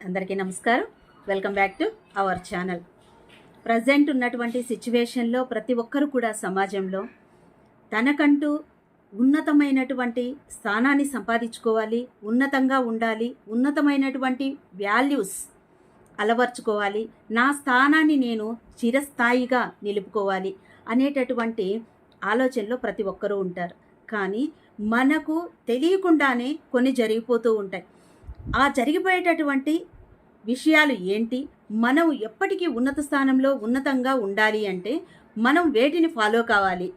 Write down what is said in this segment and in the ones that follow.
అందరికీ నమస్కారం. Welcome back to our channel present ఉన్నటువంటి సిచ్యువేషన్లో ప్రతి ఒక్కరు కూడా సమాజంలో తనకంటూ ఉన్నతమైనటువంటి స్థానాన్ని సంపాదించుకోవాలి ఉన్నతంగా ఉండాలి ఉన్నతమైనటువంటి వాల్యూస్ అలవర్చుకోవాలి నా స్థానాన్ని నేను చిరస్థాయిగా నిలుపుకోవాలి అనేటటువంటి ఆలోచనలో ప్రతి ఒక్కరూ ఉంటారు. కానీ మనకు తెలియకుండానే కొన్ని జరిగిపోతూ ఉంటాయి. ఆ జరిగిపోయేటటువంటి విషయాలు ఏంటి? మనం ఎప్పటికీ ఉన్నత స్థానంలో ఉన్నతంగా ఉండాలి అంటే మనం వేటిని ఫాలో కావాలి?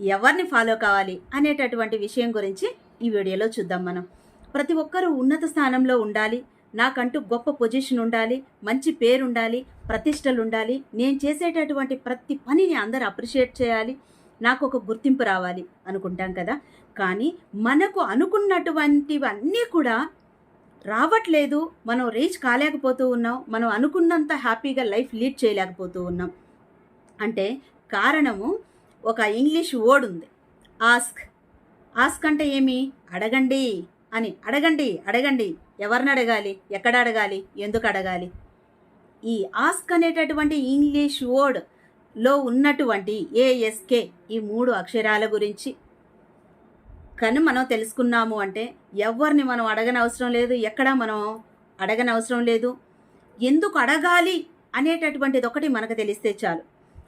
ఎవరిని ఫాలో కావాలి? అనేటటువంటి విషయం గురించి ఈ వీడియోలో చూద్దాం మనం. ప్రతి ఒక్కరూ ఉన్నత స్థానంలో ఉండాలి. నాకంటూ గొప్ప పొజిషన్ ఉండాలి. మంచి పేరు ఉండాలి ప్రతిష్టలు ఉండాలి నేను చేసేటటువంటి ప్రతి పనిని అందరూ అప్రిషియేట్ చేయాలి. నాకు ఒక గుర్తింపు రావాలి అనుకుంటాం కదా. కానీ మనకు అనుకున్నటువంటివన్నీ కూడా రావట్లేదు మనం రీచ్ కాలేకపోతూ ఉన్నాం మనం అనుకున్నంత హ్యాపీగా లైఫ్ లీడ్ చేయలేకపోతూ ఉన్నాం. అంటే కారణము ఒక ఇంగ్లీష్ వర్డ్ ఉంది. ఆస్క్. ఆస్క్ అంటే ఏమి? అడగండి అని. అడగండి అడగండి. ఎవరిని అడగాలి? ఎక్కడ అడగాలి? ఎందుకు అడగాలి? ఈ ఆస్క్ అనేటటువంటి ఇంగ్లీష్ వర్డ్లో ఉన్నటువంటి ఏఎస్కే ఈ మూడు అక్షరాల గురించి కానీ మనం తెలుసుకున్నాము అంటే ఎవరిని మనం అడగనవసరం లేదు ఎక్కడ మనం అడగనవసరం లేదు. ఎందుకు అడగాలి అనేటటువంటిది ఒకటి మనకు తెలిస్తే చాలు.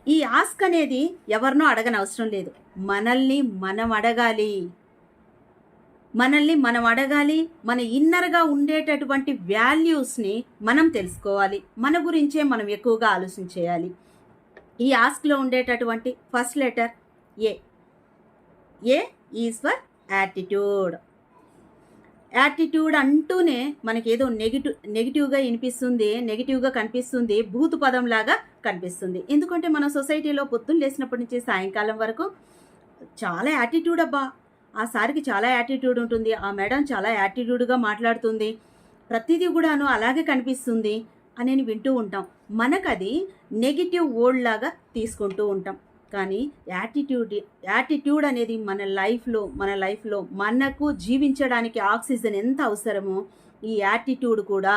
ఈ ఆస్క్ అనేది ఎవరినో అడగనవసరం లేదు. మనల్ని మనం అడగాలి. మనల్ని మనం అడగాలి మన ఇన్నర్గా ఉండేటటువంటి వాల్యూస్ని మనం తెలుసుకోవాలి. మన గురించే మనం ఎక్కువగా ఆలోచించేయాలి. ఈ ఆస్క్లో ఉండేటటువంటి first letter A. A is for attitude attitude అంటూనే మనకి ఏదో నెగిటివ్ నెగిటివ్గా వినిపిస్తుంది నెగిటివ్గా కనిపిస్తుంది భూతు పదంలాగా కనిపిస్తుంది. ఎందుకంటే మన సొసైటీలో పొద్దున్న లేచినప్పటి నుంచి సాయంకాలం వరకు చాలా యాటిట్యూడ్ అబ్బా. ఆ సారికి చాలా యాటిట్యూడ్ ఉంటుంది ఆ మేడం చాలా యాటిట్యూడ్గా మాట్లాడుతుంది ప్రతిదీ కూడాను అలాగే కనిపిస్తుంది అని వింటూ ఉంటాం. మనకది నెగిటివ్ ఓల్డ్ లాగా తీసుకుంటూ ఉంటాం. కానీ యాటిట్యూడ్ యాటిట్యూడ్ అనేది మన లైఫ్లో మన లైఫ్లో మనకు జీవించడానికి ఆక్సిజన్ ఎంత అవసరమో ఈ యాటిట్యూడ్ కూడా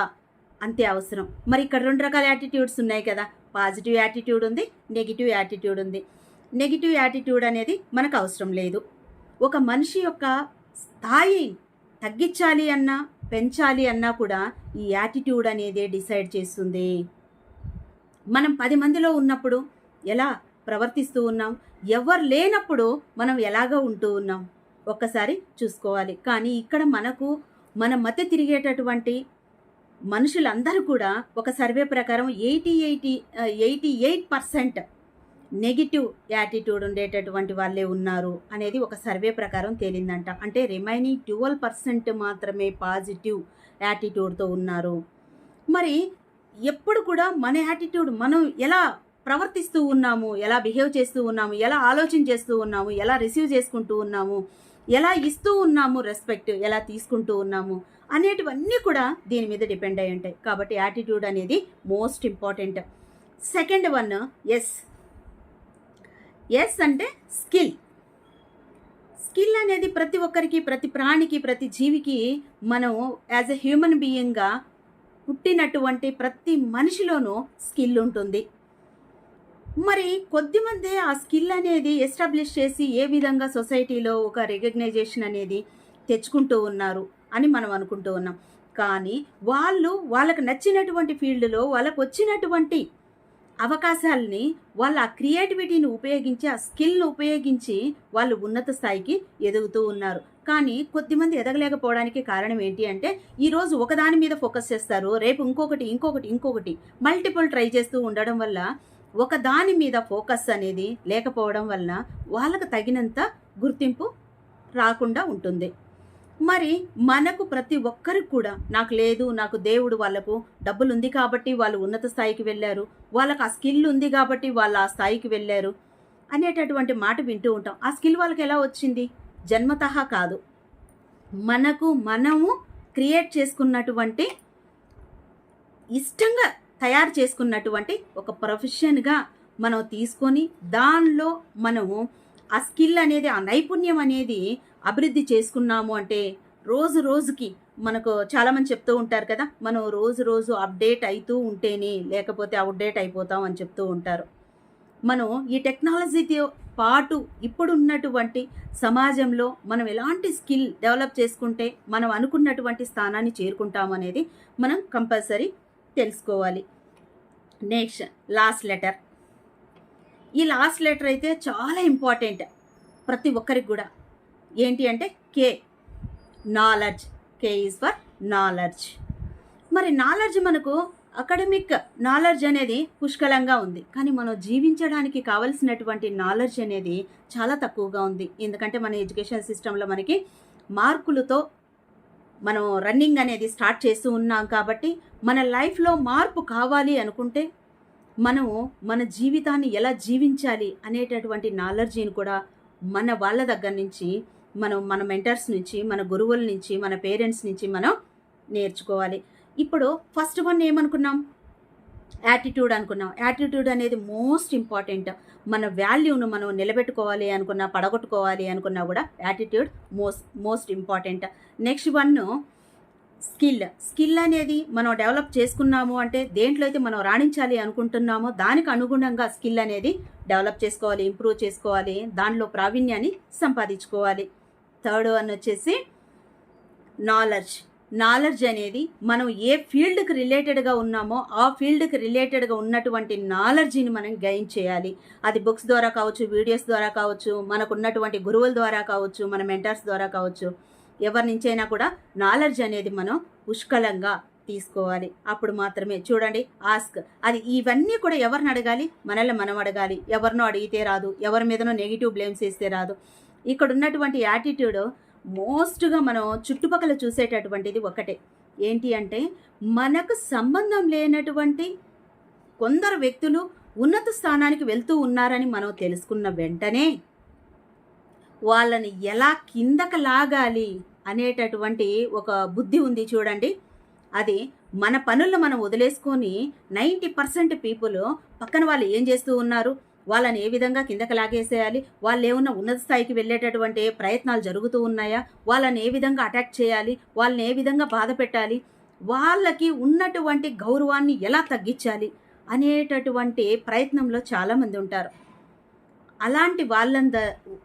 అంతే అవసరం. మరి ఇక్కడ రెండు రకాల యాటిట్యూడ్స్ ఉన్నాయి కదా. పాజిటివ్ యాటిట్యూడ్ ఉంది నెగిటివ్ యాటిట్యూడ్ ఉంది. నెగిటివ్ యాటిట్యూడ్ అనేది మనకు అవసరం లేదు. ఒక మనిషి యొక్క స్థాయి తగ్గించాలి అన్నా పెంచాలి అన్నా కూడా ఈ యాటిట్యూడ్ అనేది డిసైడ్ చేస్తుంది. మనం పది మందిలో ఉన్నప్పుడు ఎలా ప్రవర్తిస్తూ ఉన్నాం. ఎవరు లేనప్పుడు మనం ఎలాగ ఉంటూ ఉన్నాం? ఒక్కసారి చూసుకోవాలి. కానీ ఇక్కడ మనకు మన మధ్య తిరిగేటటువంటి మనుషులందరూ కూడా ఒక సర్వే ప్రకారం eighty eighty eighty eight percent negative attitude ఉండేటటువంటి వాళ్ళే ఉన్నారు అనేది ఒక సర్వే ప్రకారం తేలిందంట. అంటే రిమైనింగ్ ట్వెల్వ్ పర్సెంట్ మాత్రమే పాజిటివ్ యాటిట్యూడ్తో ఉన్నారు. మరి ఎప్పుడు కూడా మన యాటిట్యూడ్ మనం ఎలా ప్రవర్తిస్తూ ఉన్నాము ఎలా బిహేవ్ చేస్తూ ఉన్నాము ఎలా ఆలోచన చేస్తూ ఉన్నాము ఎలా రిసీవ్ చేసుకుంటూ ఉన్నాము ఎలా ఇస్తూ ఉన్నాము రెస్పెక్ట్ ఎలా తీసుకుంటూ ఉన్నాము అనేటివన్నీ కూడా దీని మీద డిపెండ్ అయి ఉంటాయి. కాబట్టి యాటిట్యూడ్ అనేది most important. Second one S. S అంటే స్కిల్. స్కిల్ అనేది ప్రతి ఒక్కరికి ప్రతి ప్రాణికి ప్రతి జీవికి మనం యాజ్ ఎ హ్యూమన్ బీయింగ్గా పుట్టినటువంటి ప్రతి మనిషిలోనూ స్కిల్ ఉంటుంది. మరి కొద్దిమంది ఆ స్కిల్ అనేది ఎస్టాబ్లిష్ చేసి ఏ విధంగా సొసైటీలో ఒక రికగ్నైజేషన్ అనేది తెచ్చుకుంటూ ఉన్నారు అని మనం అనుకుంటూ ఉన్నాం. కానీ వాళ్ళు వాళ్ళకు నచ్చినటువంటి ఫీల్డ్లో వాళ్ళకు వచ్చినటువంటి అవకాశాలని వాళ్ళ ఆ క్రియేటివిటీని ఉపయోగించి ఆ స్కిల్ను ఉపయోగించి వాళ్ళు ఉన్నత స్థాయికి ఎదుగుతూ ఉన్నారు. కానీ కొద్దిమంది ఎదగలేకపోవడానికి కారణం ఏంటి అంటే ఈరోజు ఒకదాని మీద ఫోకస్ చేస్తారు రేపు ఇంకొకటి ఇంకొకటి ఇంకొకటి మల్టిపుల్ ట్రై చేస్తూ ఉండడం వల్ల ఒక దాని మీద ఫోకస్ అనేది లేకపోవడం వలన వాళ్ళకు తగినంత గుర్తింపు రాకుండా ఉంటుంది. మరి మనకు ప్రతి ఒక్కరికి కూడా నాకు లేదు నాకు దేవుడు వాళ్ళకు డబ్బులు ఉంది కాబట్టి వాళ్ళు ఉన్నత స్థాయికి వెళ్ళారు వాళ్ళకు ఆ స్కిల్ ఉంది కాబట్టి వాళ్ళు ఆ స్థాయికి వెళ్ళారు అనేటటువంటి మాట వింటూ ఉంటాం. ఆ స్కిల్ వాళ్ళకి ఎలా వచ్చింది? జన్మతహ కాదు. మనకు మనము క్రియేట్ చేసుకున్నటువంటి ఇష్టంగా తయారు చేసుకున్నటువంటి ఒక ప్రొఫెషన్గా మనం తీసుకొని దానిలో మనము ఆ స్కిల్ అనేది ఆ నైపుణ్యం అనేది అభివృద్ధి చేసుకున్నాము అంటే రోజు రోజుకి మనకు చాలామంది చెప్తూ ఉంటారు కదా మనం రోజు రోజు అప్డేట్ అవుతూ ఉంటేనే లేకపోతే అప్డేట్ అయిపోతాం అని చెప్తూ ఉంటారు. మనం ఈ టెక్నాలజీతో పాటు ఇప్పుడున్నటువంటి సమాజంలో మనం ఎలాంటి స్కిల్ డెవలప్ చేసుకుంటే మనం అనుకున్నటువంటి స్థానాన్ని చేరుకుంటాం అనేది మనం కంపల్సరీ తెలుసుకోవాలి. నెక్స్ట్ లాస్ట్ లెటర్ ఈ లాస్ట్ లెటర్ అయితే చాలా ఇంపార్టెంట్ ప్రతి ఒక్కరికి కూడా. ఏంటి అంటే K knowledge K is for knowledge మరి నాలెడ్జ్ మనకు అకాడమిక్ నాలెడ్జ్ అనేది పుష్కలంగా ఉంది. కానీ మనం జీవించడానికి కావలసినటువంటి నాలెడ్జ్ అనేది చాలా తక్కువగా ఉంది. ఎందుకంటే మన ఎడ్యుకేషన్ సిస్టంలో మనకి మార్కులతో మనం రన్నింగ్ అనేది స్టార్ట్ చేస్తూ ఉన్నాం కాబట్టి మన లైఫ్లో మార్పు కావాలి అనుకుంటే మనము మన జీవితాన్ని ఎలా జీవించాలి అనేటటువంటి నాలెడ్జీని కూడా మన వాళ్ళ దగ్గర నుంచి మనం మన మెంటర్స్ నుంచి మన గురువుల నుంచి మన పేరెంట్స్ నుంచి మనం నేర్చుకోవాలి. ఇప్పుడు ఫస్ట్ వన్ ఏమనుకున్నాం? యాటిట్యూడ్ అనుకున్నాం. యాటిట్యూడ్ అనేది మోస్ట్ ఇంపార్టెంట్ మన వాల్యూను మనం నిలబెట్టుకోవాలి అనుకున్నా పడగొట్టుకోవాలి అనుకున్నా కూడా attitude most most important next one skill skill అనేది మనం డెవలప్ చేసుకున్నాము అంటే దేంట్లో అయితే మనం రాణించాలి అనుకుంటున్నామో దానికి అనుగుణంగా స్కిల్ అనేది డెవలప్ చేసుకోవాలి ఇంప్రూవ్ చేసుకోవాలి దానిలో ప్రావీణ్యాన్ని సంపాదించుకోవాలి. థర్డ్ వన్ వచ్చేసి నాలెడ్జ్ నాలెడ్జ్ అనేది మనం ఏ ఫీల్డ్కి రిలేటెడ్గా ఉన్నామో ఆ ఫీల్డ్కి రిలేటెడ్గా ఉన్నటువంటి నాలెడ్జ్ని మనం గెయిన్ చేయాలి. అది బుక్స్ ద్వారా కావచ్చు వీడియోస్ ద్వారా కావచ్చు మనకు ఉన్నటువంటి గురువుల ద్వారా కావచ్చు మన మెంటర్స్ ద్వారా కావచ్చు ఎవరి నుంచైనా కూడా నాలెడ్జ్ అనేది మనం పుష్కలంగా తీసుకోవాలి. అప్పుడు మాత్రమే చూడండి ఆస్క్ అది ఇవన్నీ కూడా ఎవరిని అడగాలి? మనల్ని మనం అడగాలి. ఎవరినో అడిగితే రాదు. ఎవరి మీదనో నెగిటివ్ బ్లేమ్స్ వేస్తే రాదు. ఇక్కడ ఉన్నటువంటి యాటిట్యూడ్ మోస్ట్గా మనం చుట్టుపక్కల చూసేటటువంటిది ఒకటే. ఏంటి అంటే మనకు సంబంధం లేనటువంటి కొందరు వ్యక్తులు ఉన్నత స్థానానికి వెళ్తూ ఉన్నారని మనం తెలుసుకున్న వెంటనే వాళ్ళని ఎలా కిందకు లాగాలి అనేటటువంటి ఒక బుద్ధి ఉంది చూడండి. అది మన పనులను మనం వదిలేసుకొని నైంటీ పర్సెంట్ పీపుల్ పక్కన వాళ్ళు ఏం చేస్తూ ఉన్నారు? వాళ్ళని ఏ విధంగా కిందకి లాగేసేయాలి? వాళ్ళు ఏమన్నా ఉన్నత స్థాయికి వెళ్ళేటటువంటి ప్రయత్నాలు జరుగుతూ ఉన్నాయా? వాళ్ళని ఏ విధంగా అటాక్ చేయాలి? వాళ్ళని ఏ విధంగా బాధ పెట్టాలి? వాళ్ళకి ఉన్నటువంటి గౌరవాన్ని ఎలా తగ్గించాలి? అనేటటువంటి ప్రయత్నంలో చాలామంది ఉంటారు. అలాంటి వాళ్ళంద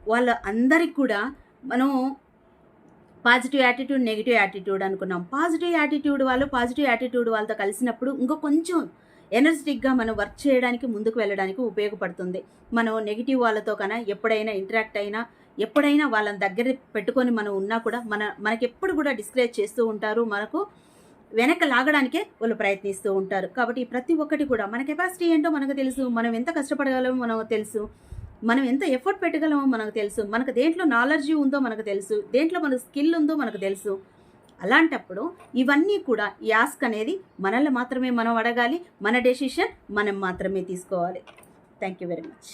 వాళ్ళ అందరికి కూడా మనం పాజిటివ్ యాటిట్యూడ్ నెగిటివ్ యాటిట్యూడ్ అనుకున్నాం. పాజిటివ్ యాటిట్యూడ్ వాళ్ళు పాజిటివ్ యాటిట్యూడ్ వాళ్ళతో కలిసినప్పుడు ఇంకో కొంచెం ఎనర్జెటిక్గా మనం వర్క్ చేయడానికి ముందుకు వెళ్ళడానికి ఉపయోగపడుతుంది. మనం నెగిటివ్ వాళ్ళతో కన్నా ఎప్పుడైనా ఇంటరాక్ట్ అయినా ఎప్పుడైనా వాళ్ళని దగ్గర పెట్టుకొని మనం ఉన్నా కూడా మన మనకి ఎప్పుడు కూడా డిస్కరేజ్ చేస్తూ ఉంటారు. మనకు వెనక లాగడానికే వాళ్ళు ప్రయత్నిస్తూ ఉంటారు. కాబట్టి ప్రతి ఒక్కటి కూడా మన కెపాసిటీ ఏంటో మనకు తెలుసు. మనం ఎంత కష్టపడగలమో మనకు తెలుసు. మనం ఎంత ఎఫర్ట్ పెట్టగలమో మనకు తెలుసు. మనకు దేంట్లో నాలెడ్జ్ ఉందో మనకు తెలుసు. దేంట్లో మనకు స్కిల్ ఉందో మనకు తెలుసు. అలాంటప్పుడు ఇవన్నీ కూడా యాస్క్ అనేది మనల్ని మాత్రమే మనం అడగాలి మన డెసిషన్ మనం మాత్రమే తీసుకోవాలి. Thank you very much